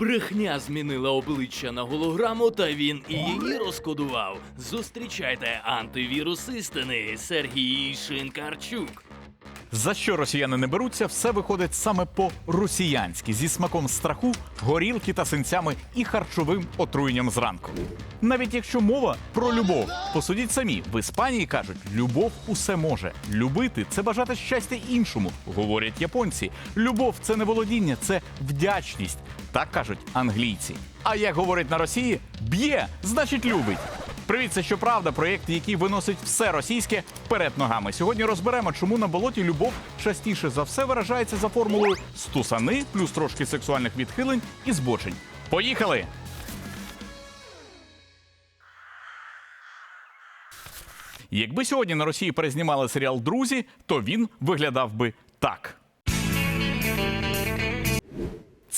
Брехня змінила обличчя на голограму, та він і її розкодував. Зустрічайте антивірус істини Сергій Шинкарчук. За що росіяни не беруться, все виходить саме по-росіянськи, зі смаком страху, горілки та синцями і харчовим отруєнням зранку. Навіть якщо мова про любов, посудіть самі, в Іспанії кажуть, любов усе може. Любити це бажати щастя іншому, говорять японці. Любов це не володіння, це вдячність. Так кажуть англійці. А як говорять на Росії, б'є, значить любить. Привіт, це щоправда, проєкт, який виносить все російське вперед ногами. Сьогодні розберемо, чому на болоті любов частіше за все виражається за формулою стусани плюс трошки сексуальних відхилень і збочень. Поїхали! Якби сьогодні на Росії перезнімали серіал Друзі, то він виглядав би так.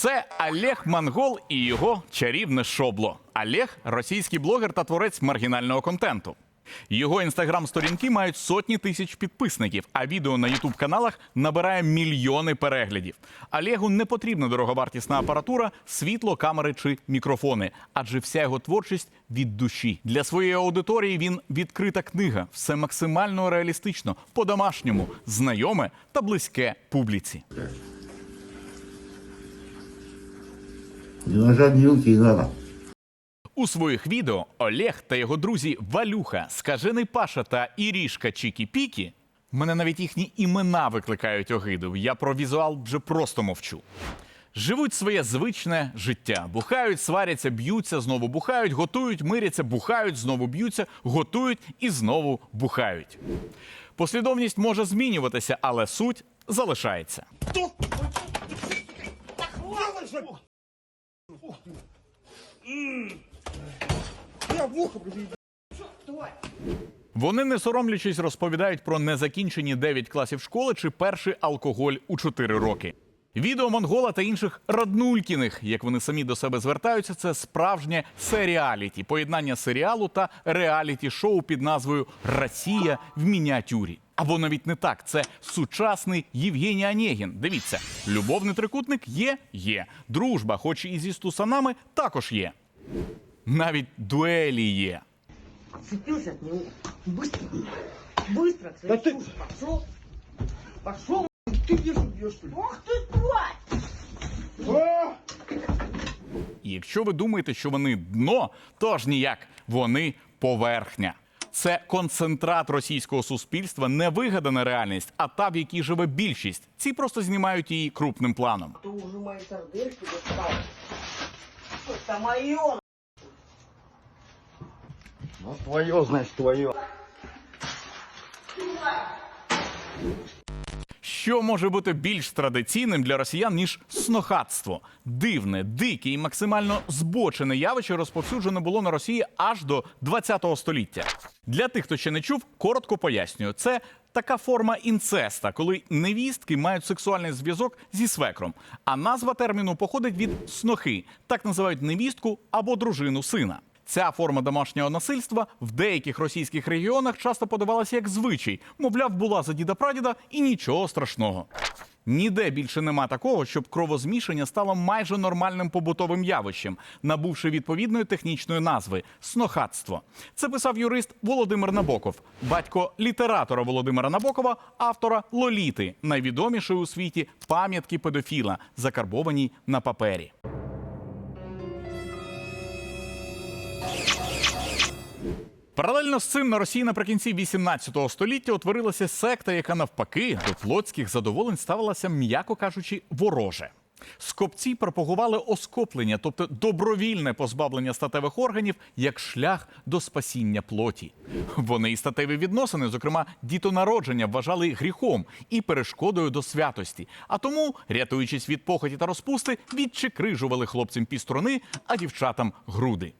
Це Олег Монгол і його чарівне шобло. Олег російський блогер та творець маргінального контенту. Його інстаграм-сторінки мають сотні тисяч підписників, а відео на ютуб каналах набирає мільйони переглядів. Олегу не потрібна дороговартісна апаратура, світло, камери чи мікрофони, адже вся його творчість від душі. Для своєї аудиторії він відкрита книга, все максимально реалістично, по-домашньому, знайоме та близьке публіці. Не нажать ни руки не надо. У своїх відео Олег та його друзі Валюха, Скажений Паша та Ірішка Чікі-Пікі. Мене навіть їхні імена викликають огиду. Я про візуал вже просто мовчу. Живуть своє звичне життя. Бухають, сваряться, б'ються, знову бухають, готують, миряться, бухають, знову б'ються, готують і знову бухають. Послідовність може змінюватися, але суть залишається. Вони, не соромлячись, розповідають про незакінчені 9 класів школи чи перший алкоголь у 4 роки. Відео Монгола та інших раднулькіних, як вони самі до себе звертаються, це справжнє серіаліті, поєднання серіалу та реаліті-шоу під назвою Росія в мініатюрі. Або навіть не так, це сучасний Євгеній Онєгін. Дивіться, любовний трикутник є, є. Дружба, хоч і зі стусанами, також є. Навіть дуелі є. Отцепился от него. Быстро. Быстро к своей чуши пошел. Пошел. Ты где же бьешь, что ли? Ох ты, тварь! А! І якщо ви думаєте, що вони дно, то ж ніяк вони поверхня. Це концентрат російського суспільства, не вигадана реальність, а та, в якій живе більшість. Ці просто знімають її крупним планом. Ну, твоє, значить, твое. Що може бути більш традиційним для росіян ніж снохатство? Дивне, дике і максимально збочене явище розповсюджено було на Росії аж до 20 століття. Для тих, хто ще не чув, коротко пояснюю. Це така форма інцеста, коли невістки мають сексуальний зв'язок зі свекром. А назва терміну походить від снохи, так називають невістку або дружину сина. Ця форма домашнього насильства в деяких російських регіонах часто подавалася як звичай, мовляв, була за діда прадіда і нічого страшного. Ніде більше нема такого, щоб кровозмішання стало майже нормальним побутовим явищем, набувши відповідної технічної назви снохатство. Це писав юрист Володимир Набоков, батько літератора Володимира Набокова, автора Лоліти, найвідомішої у світі пам'ятки педофіла, закарбованій на папері. Паралельно з цим на Росії наприкінці 18 століття утворилася секта, яка навпаки до плотських задоволень ставилася, м'яко кажучи, вороже. Скопці пропагували оскоплення, тобто добровільне позбавлення статевих органів як шлях до спасіння плоті. Вони і статеві відносини, зокрема дітонародження, вважали гріхом і перешкодою до святості. А тому, рятуючись від похоті та розпусти, відчекрижували хлопцям пістрони, а дівчатам груди.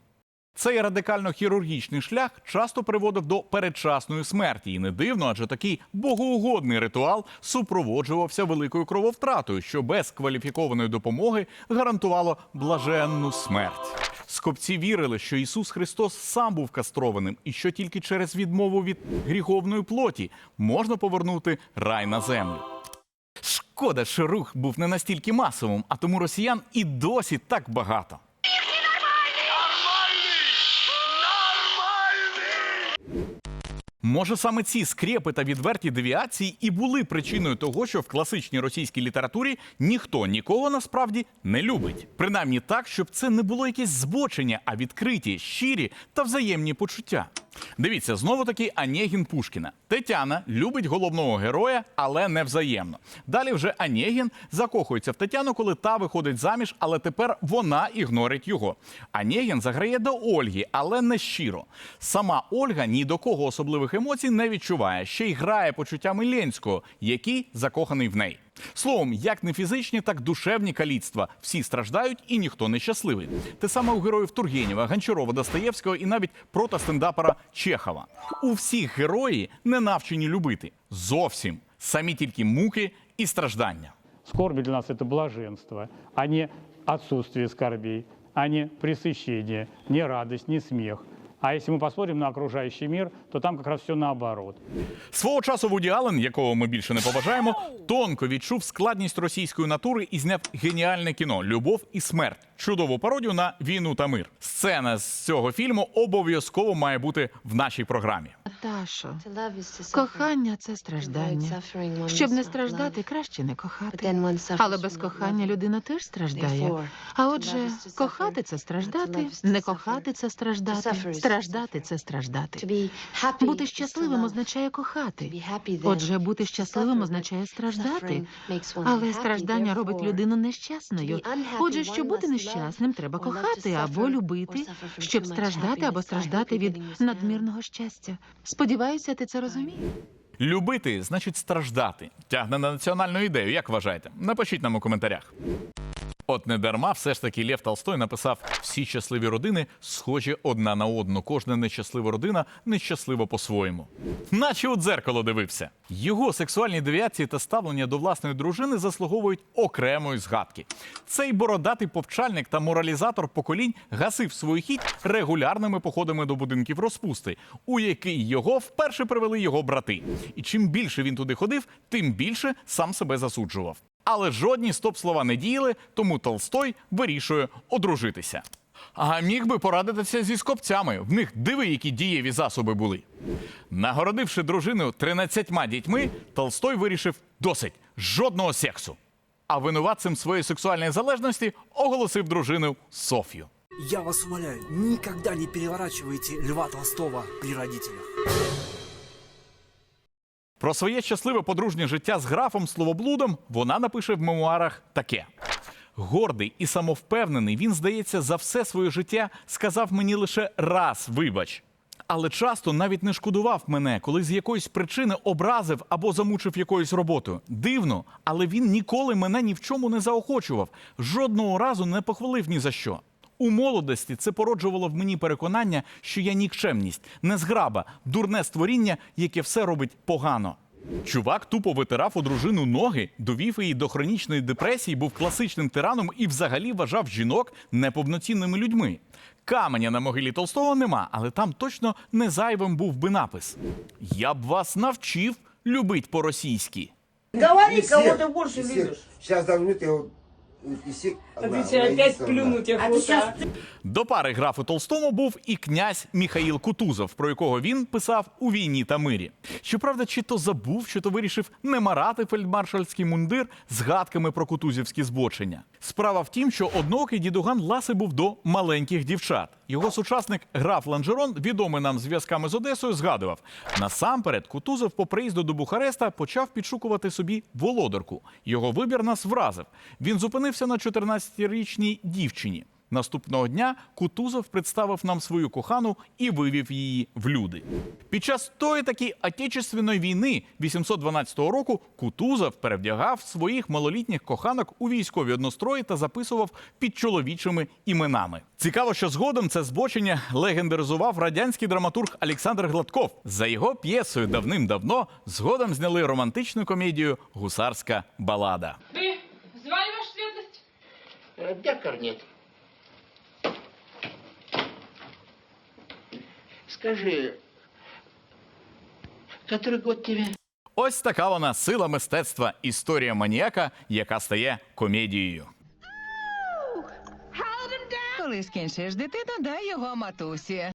Цей радикально-хірургічний шлях часто приводив до передчасної смерті, і не дивно, адже такий богоугодний ритуал супроводжувався великою крововтратою, що без кваліфікованої допомоги гарантувало блаженну смерть. Скопці вірили, що Ісус Христос сам був кастрованим, і що тільки через відмову від гріховної плоті можна повернути рай на землю. Шкода, що рух був не настільки масовим, а тому росіян і досі так багато. Може, саме ці скрепи та відверті девіації і були причиною того, що в класичній російській літературі ніхто нікого насправді не любить. Принаймні так, щоб це не було якесь збочення, а відкриті, щирі та взаємні почуття. Дивіться, знову таки Онегін Пушкіна. Тетяна любить головного героя, але не взаємно. Далі вже Онегін закохується в Тетяну, коли та виходить заміж, але тепер вона ігнорить його. Онегін заграє до Ольги, але не щиро. Сама Ольга ні до кого особливих емоцій не відчуває, ще й грає почуттями Ленського, який закоханий в неї. Словом, як не фізичні, так душевні каліцтва. Всі страждають і ніхто не щасливий. Те саме у героїв Тургенєва, Гончарова, Достоєвського і навіть протостендапера Чехова. У всіх герої не навчені любити. Зовсім самі тільки муки і страждання. Скорби для нас – это блаженство, а не отсутствие скорбей, а не пресыщение, не радость, не смех. А якщо ми посмотрим на окружающий мир, то там якраз все наоборот. Свого часу Вуді Аллен, якого ми більше не побажаємо, тонко відчув складність російської натури і зняв геніальне кіно Любов і смерть. Чудову пародію на війну та мир. Сцена з цього фільму обов'язково має бути в нашій програмі. Наташо, Кохання кохання це страждання. Щоб не страждати, краще не кохати. Але без кохання людина теж страждає. А отже, кохати це страждати, не кохати це страждати, страждати це страждати. Бути щасливим означає кохати. Отже, бути щасливим означає страждати. Але страждання робить людину нещасною. Отже, щоб бути нещасним, треба кохати або любити, щоб страждати або страждати від надмірного щастя. Сподіваюся, ти це розумієш. Любити значить страждати. Тягне на національну ідею. Як вважаєте? Напишіть нам у коментарях. От не дарма все ж таки Лев Толстой написав: всі щасливі родини схожі одна на одну. Кожна нещаслива родина нещаслива по-своєму. Наче у дзеркало дивився. Його сексуальні девіації та ставлення до власної дружини заслуговують окремої згадки. Цей бородатий повчальник та моралізатор поколінь гасив свою хіть регулярними походами до будинків розпусти, у який його вперше привели його брати. І чим більше він туди ходив, тим більше сам себе засуджував. Але жодні стоп-слова не діяли, тому Толстой вирішує одружитися. А міг би порадитися зі скопцями. В них диви, які дієві засоби були. Нагородивши дружину 13 дітьми, Толстой вирішив досить жодного сексу. А винуватцем своєї сексуальної залежності оголосив дружину Софію. Я вас умоляю, никогда не переворачивайте Льва Толстого при родителях. Про своє щасливе подружнє життя з графом Словоблудом вона напише в мемуарах таке: гордий і самовпевнений, він, здається, за все своє життя сказав мені лише раз вибач. Але часто навіть не шкодував мене, коли з якоїсь причини образив або замучив якоюсь роботою. Дивно, але він ніколи мене ні в чому не заохочував, жодного разу не похвалив ні за що. У молодості це породжувало в мені переконання, що я нікчемність, незграба, дурне створіння, яке все робить погано. Чувак тупо витирав у дружину ноги, довів її до хронічної депресії, був класичним тираном і взагалі вважав жінок неповноцінними людьми. Каменя на могилі Толстого нема, але там точно не зайвим був би напис: Я б вас навчив любить по-російськи. Говори, кого ты больше любишь. Сейчас А опять плюнуть охота. До пари графу Толстому був і князь Міхаїл Кутузов, про якого він писав у війні та мирі. Щоправда, чи то забув, чи то вирішив не марати фельдмаршальський мундир згадками про кутузівські збочення. Справа в тім, що одноокий дідуган ласи був до маленьких дівчат. Його сучасник граф Ланжерон, відомий нам зв'язками з Одесою, згадував: насамперед Кутузов по приїзду до Бухареста почав підшукувати собі володарку. Його вибір нас вразив. Він зупинився на 14-річній дівчині. Наступного дня Кутузов представив нам свою кохану і вивів її в люди. Під час тої таки Отечественної війни 812 року Кутузов перевдягав своїх малолітніх коханок у військові однострої та записував під чоловічими іменами. Цікаво, що згодом це збочення легендаризував радянський драматург Олександр Гладков. За його п'єсою давним-давно згодом зняли романтичну комедію Гусарська балада. Вы звали вашу светлость? Где Скажи, який год тебе? Ось така вона сила мистецтва, історія маніяка, яка стає комедією. Коли скінчиш дитину, дай його матусі.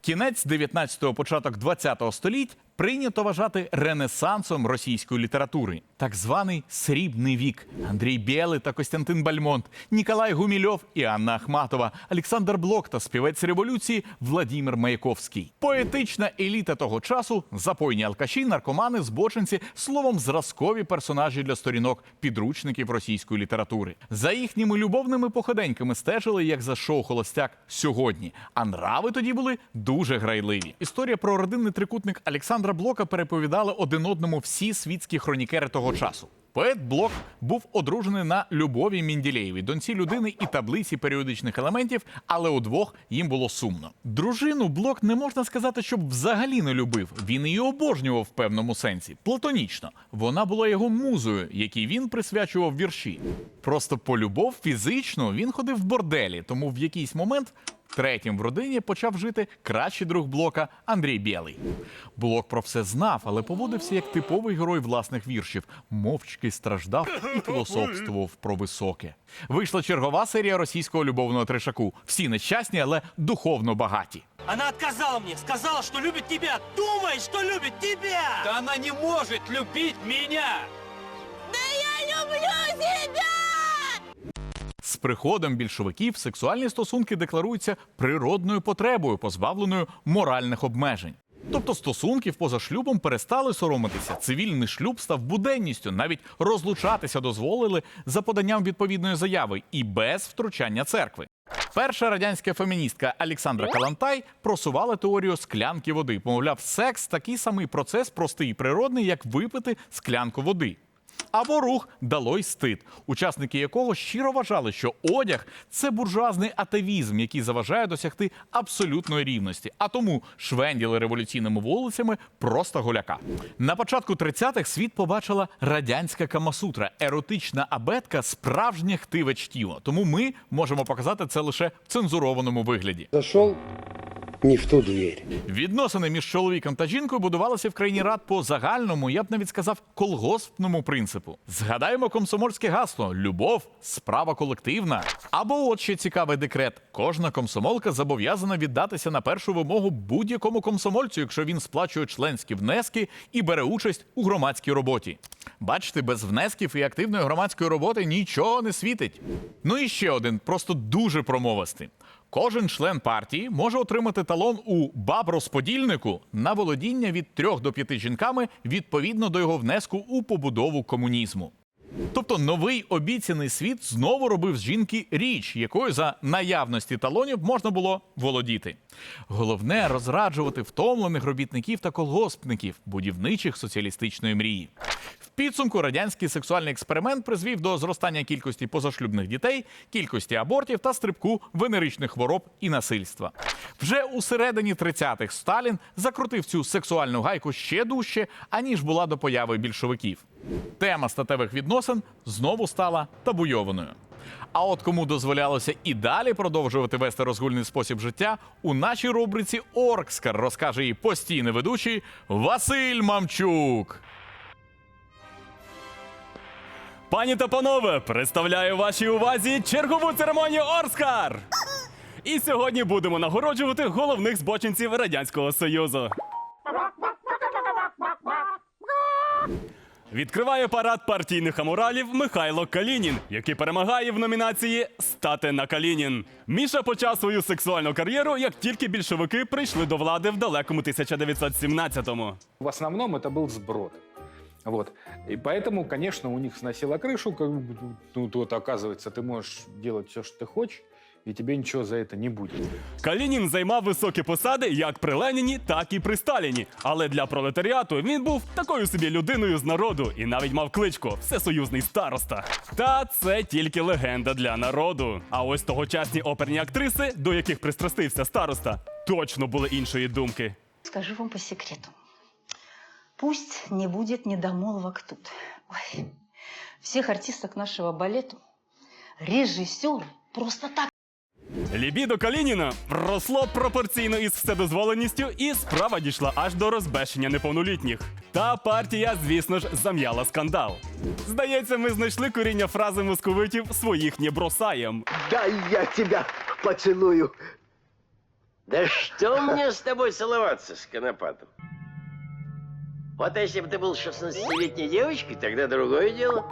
Кінець 19-го, початок 20-го століть прийнято вважати ренесансом російської літератури, так званий срібний вік. Андрій Бєлий та Костянтин Бальмонт, Ніколай Гумільов і Анна Ахматова, Олександр Блок та співець революції Владимир Маяковський. Поетична еліта того часу, запойні алкаші, наркомани, збочинці, словом, зразкові персонажі для сторінок підручників російської літератури. За їхніми любовними походеньками стежили як за шоу Холостяк сьогодні. А нрави тоді були дуже грайливі. Історія про родинний трикутник Олександра Блока переповідали один одному всі світські хронікери того часу. Поет Блок був одружений на Любові Мінділеєвій, доньці людини і таблиці періодичних елементів, але удвох їм було сумно. Дружину Блок не можна сказати, щоб взагалі не любив. Він її обожнював в певному сенсі, платонічно. Вона була його музою, якій він присвячував вірші. Просто по любов фізично він ходив в борделі, тому в якийсь момент Третім в родині почав жити кращий друг блока Андрій Білий. Блок про все знав, але поводився як типовий герой власних віршів, мовчки страждав і філософствував про високе. Вийшла чергова серія російського любовного трешаку. Всі нещасні, але духовно багаті. Она отказала мне, сказала, что любит тебя. Думай, что любит тебя! Та вона не може любити мене! З приходом більшовиків сексуальні стосунки декларуються природною потребою, позбавленою моральних обмежень. Тобто стосунків поза шлюбом перестали соромитися. Цивільний шлюб став буденністю, навіть розлучатися дозволили за поданням відповідної заяви і без втручання церкви. Перша радянська феміністка Олександра Калантай просувала теорію склянки води. Помовляв, секс такий самий процес, простий і природний, як випити склянку води. Або рух «Далой стид, учасники якого щиро вважали, що одяг це буржуазний атавізм, який заважає досягти абсолютної рівності. А тому швенділи революційними вулицями просто голяка. На початку 30-х світ побачила радянська камасутра, еротична абетка справжнє хтиве чтіво. Тому ми можемо показати це лише в цензурованому вигляді. Зашел не в ту дверь. Відносини між чоловіком та жінкою будувалися в країні рад по загальному, я б навіть сказав, колгоспному принципу. Згадаємо комсомольське гасло: любов, справа колективна. Або от ще цікавий декрет: кожна комсомолка зобов'язана віддатися на першу вимогу будь-якому комсомольцю, якщо він сплачує членські внески і бере участь у громадській роботі. Бачите, без внесків і активної громадської роботи нічого не світить. Ну і ще один, просто дуже промовистий. Кожен член партії може отримати талон у баб-розподільнику на володіння від 3 до 5 жінками відповідно до його внеску у побудову комунізму. Тобто новий обіцяний світ знову робив з жінки річ, якою за наявності талонів можна було володіти. Головне розраджувати втомлених робітників та колгоспників, будівничих соціалістичної мрії. Підсумку радянський сексуальний експеримент призвів до зростання кількості позашлюбних дітей, кількості абортів та стрибку венеричних хвороб і насильства. Вже у середині 30-х Сталін закрутив цю сексуальну гайку ще дужче, аніж була до появи більшовиків. Тема статевих відносин знову стала табуйованою. А от кому дозволялося і далі продовжувати вести розгульний спосіб життя, у нашій рубриці Оркскар розкаже її постійний ведучий Василь Мамчук. Пані та панове, представляю вашій увазі чергову церемонію Орскар! І сьогодні будемо нагороджувати головних збочинців Радянського Союзу. Відкриває парад партійних амуралів Михайло Калінін, який перемагає в номінації Стати на Калінін. Міша почав свою сексуальну кар'єру, як тільки більшовики прийшли до влади в далекому 1917-му. В основном это был сброд. Вот. И поэтому, конечно, у них сносило крышу. Как бы, ну, тут, оказывается, ты можешь делать все, что ты хочешь, и тебе ничего за это не будет. Калінін займав високі посади як при Леніні, так і при Сталіні. Але для пролетаріату він був такою собі людиною з народу і навіть мав кличку Всесоюзний староста. Та це тільки легенда для народу. А ось тогочасні оперні актриси, до яких пристрастився староста, точно були іншої думки. Скажу вам по секрету. Пусть не будет недомолвок тут. Ой, всех артисток нашего балету режиссеры просто так Лібідо Калініна росло пропорційно із вседозволеністю, і справа дійшла аж до розбещення неповнолітніх. Та партія, звісно ж, зам'яла скандал. Здається, ми знайшли коріння фрази московитів своїх не бросаєм. Дай я тебя поцелую. Да что мне с тобой целоваться с конопатом? Вот если бы ты был 16-летней девочкой, тогда другое дело.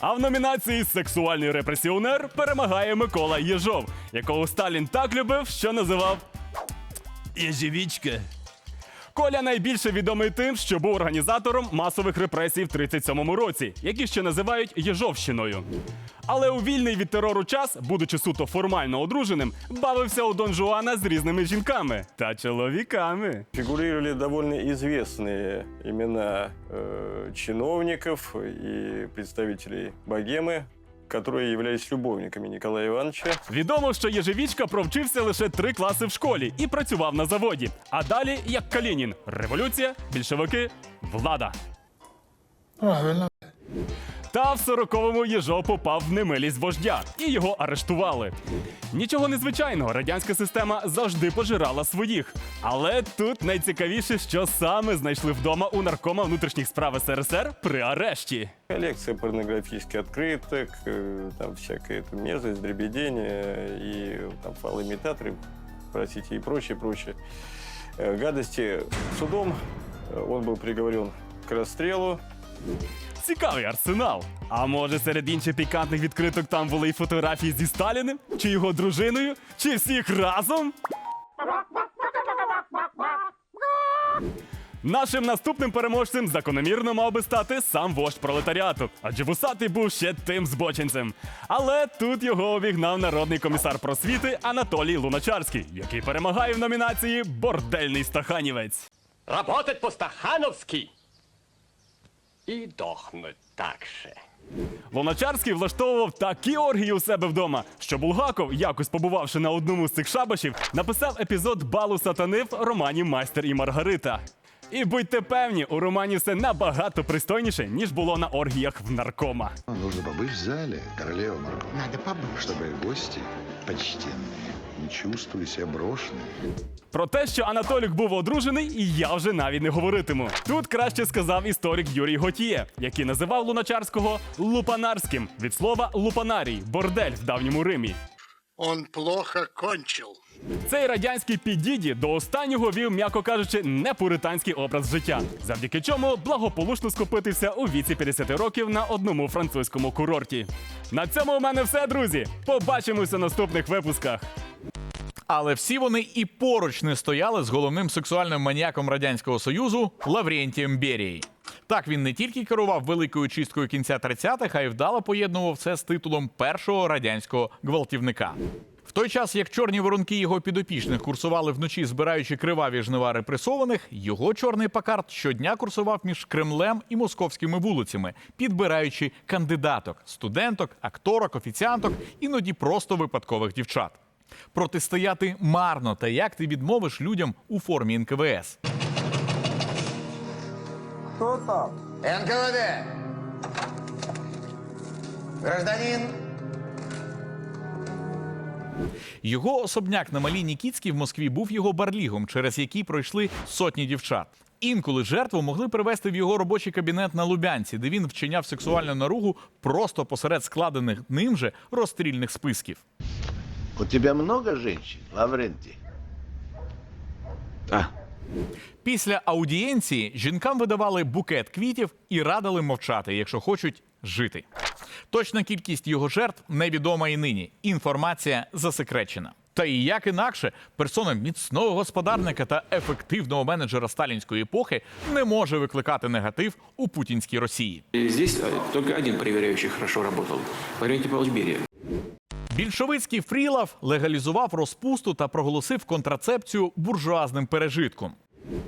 А в номінації Сексуальний репресіонер перемагає Микола Єжов, якого Сталін так любив, що називав Єжевічка. Коля найбільше відомий тим, що був організатором масових репресій в 37-му році, які ще називають Єжовщиною. Але у вільний від терору час, будучи суто формально одруженим, бавився у Дон Жуана з різними жінками та чоловіками. Фигурировали довольно известные имена э, чиновников и представителей богемы, которые являлись любовниками Николая Ивановича. Відомо, що Єжевічка провчився лише три класи в школі і працював на заводі. А далі, як Калінін, революція, більшовики, влада. Правильно. Та в 40-му Єжов попав в немилість вождя і його арештували. Нічого незвичайного, радянська система завжди пожирала своїх. Але тут найцікавіше, що саме знайшли вдома у наркома внутрішніх справ СРСР при арешті. Коллекция порнографических открыток, э, там всякая эта мерзость, дребедение и там фалоимитаторы, простите, и прочее, прочее. Э, гадости судом э, он был приговорен к расстрелу. Цікавий арсенал. А може серед інших пікантних відкриток там були й фотографії зі Сталіним, чи його дружиною, чи всіх разом? Нашим наступним переможцем закономірно мав би стати сам вождь пролетаріату, адже вусатий був ще тим збочинцем. Але тут його обігнав народний комісар просвіти Анатолій Луначарський, який перемагає в номінації Бордельний стаханівець. Работать по-стахановски и дохнуть так же. Луначарський влаштовував такі оргії у себе вдома, що Булгаков, якось побувавши на одному з цих шабашів, написав епізод балу сатани в романі Майстер і Маргарита. І будьте певні, у романі все набагато пристойніше, ніж було на оргіях в наркома. Нужно побыть в зале, королева Марго. Надо побольше. Чтобы гости почтенные не чувствую себя брошенным. Про те, що Анатолік був одружений, і я вже навіть не говоритиму. Тут краще сказав історик Юрій Готіє, який називав Луначарського лупанарським від слова лупанарій, бордель в давньому Римі. Он плохо кончил. Цей радянський піддіді до останнього вів, м'яко кажучи, не пуританський образ життя, завдяки чому благополучно скопитився у віці 50 років на одному французькому курорті. На цьому у мене все, друзі. Побачимося в наступних випусках. Але всі вони і поруч не стояли з головним сексуальним маніяком радянського союзу Лаврентієм Берією. Так він не тільки керував великою чисткою кінця 30-х, а й вдало поєднував це з титулом першого радянського гвалтівника. В той час, як чорні воронки його підопічних курсували вночі, збираючи криваві жнива репресованих, його чорний пакарт щодня курсував між Кремлем і московськими вулицями, підбираючи кандидаток, студенток, акторок, офіціанток, іноді просто випадкових дівчат. Протистояти марно, та як ти відмовиш людям у формі НКВС. НКВД! Гражданин! Його особняк на Малій Нікітській в Москві був його барлігом, через який пройшли сотні дівчат. Інколи жертву могли привезти в його робочий кабінет на Лубянці, де він вчиняв сексуальну наругу просто посеред складених ним же розстрільних списків. У тебя много женщин, Лаврентий? А, Після аудієнції жінкам видавали букет квітів і радили мовчати, якщо хочуть жити. Точна кількість його жертв невідома і нині. Інформація засекречена. Та і як інакше, персона міцного господарника та ефективного менеджера сталінської епохи не може викликати негатив у путінській Росії. Здесь только один проверяющий хорошо работал. Валерий Павлович Берия. Більшовицький Фрілав легалізував розпусту та проголосив контрацепцію буржуазним пережитком.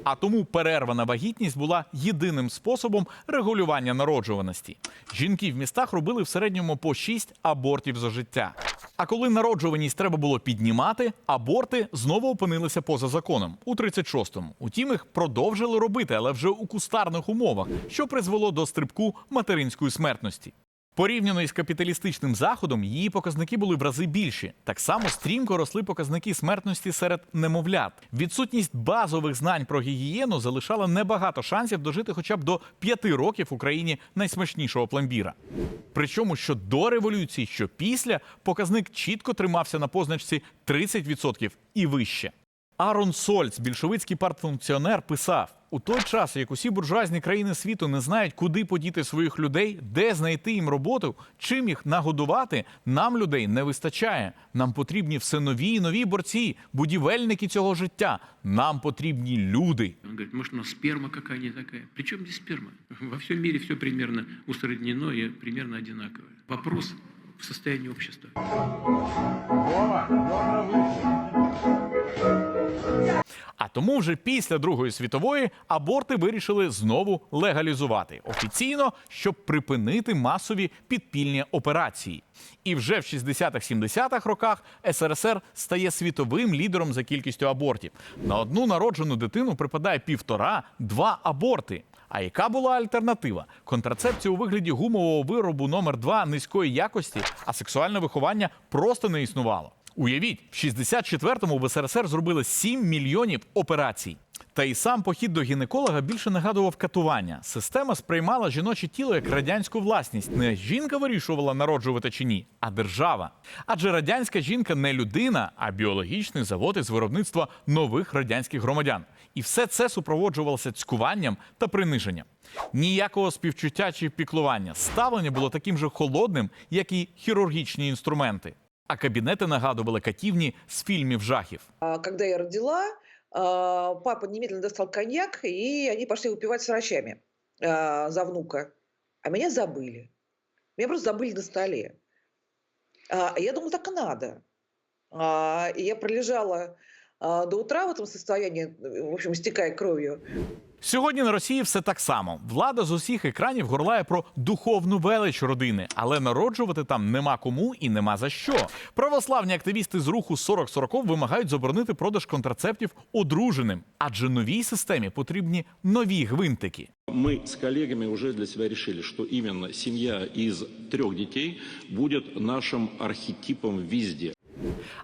А тому перервана вагітність була єдиним способом регулювання народжуваності. Жінки в містах робили в середньому по 6 абортів за життя. А коли народжуваність треба було піднімати, аборти знову опинилися поза законом у 36-му. Утім, їх продовжили робити, але вже у кустарних умовах, що призвело до стрибку материнської смертності. Порівняно із капіталістичним заходом, її показники були в рази більші. Так само стрімко росли показники смертності серед немовлят. Відсутність базових знань про гігієну залишала небагато шансів дожити хоча б до п'яти років в Україні найсмачнішого пломбіра. Причому що до революції, що після показник чітко тримався на позначці 30% і вище. Арон Сольц, більшовицький партфункціонер, писав: у той час, як усі буржуазні країни світу не знають, куди подіти своїх людей, де знайти їм роботу, чим їх нагодувати, нам людей не вистачає. Нам потрібні все нові і нові борці, будівельники цього життя. Нам потрібні люди. Он говорит, может, у нас сперма какая-то такая. Причем здесь сперма? Во всем мире все примерно усреднено и примерно одинаковое. Вопрос в состоянии общества. А тому вже після Другої світової аборти вирішили знову легалізувати офіційно, щоб припинити масові підпільні операції. І вже в 60-х-70-х роках СРСР стає світовим лідером за кількістю абортів. На одну народжену дитину припадає півтора-два аборти. А яка була альтернатива? Контрацепція у вигляді гумового виробу номер 2 низької якості, а сексуальне виховання просто не існувало. Уявіть, в 64-му в СРСР зробили 7 мільйонів операцій. Та й сам похід до гінеколога більше нагадував катування. Система сприймала жіноче тіло як радянську власність. Не жінка вирішувала народжувати чи ні, а держава. Адже радянська жінка не людина, а біологічний завод із виробництва нових радянських громадян. І все це супроводжувалося цькуванням та приниженням. Ніякого співчуття чи піклування. Ставлення було таким же холодним, як і хірургічні інструменти. А кабінети нагадували катівні з фільмів жахів. А, Когда я родила, а, папа немедленно достал коньяк, и они пошли выпивать с врачами а, за внука. А меня забыли. Меня просто забыли на столе. А, Я думала, так и надо. А, И я пролежала а, до утра в этом состоянии, в общем, истекая кровью. Сьогодні на Росії все так само. Влада з усіх екранів горлає про духовну велич родини, але народжувати там нема кому і нема за що. Православні активісти з руху 40-40 вимагають заборонити продаж контрацептів одруженим, адже новій системі потрібні нові гвинтики. Мы с коллегами уже для себя решили, что именно семья из трех детей будет нашим архетипом везде.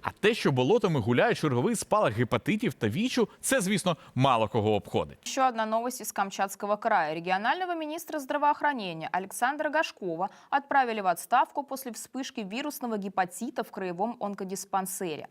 А те, що болотами гуляє черговий спалах гепатитів та вічу, це, звісно, мало кого обходить. Еще одна новость из Камчатского края. Регионального министра здравоохранения Александра Гашкова отправили в отставку после вспышки вирусного гепатита в краевом онкодиспансере.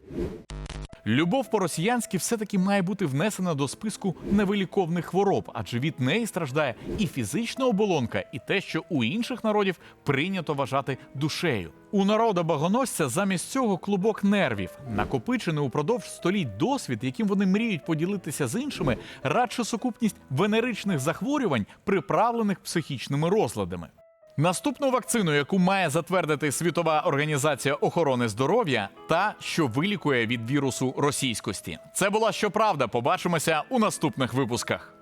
Любов по-росіянськи все-таки має бути внесена до списку невиліковних хвороб, адже від неї страждає і фізична оболонка, і те, що у інших народів прийнято вважати душею. У народа багоносця замість цього клубок нервів, накопичений упродовж століть досвід, яким вони мріють поділитися з іншими, радше сукупність венеричних захворювань, приправлених психічними розладами. Наступну вакцину, яку має затвердити Світова організація охорони здоров'я, та що вилікує від вірусу російськості. Це була щоправда. Побачимося у наступних випусках.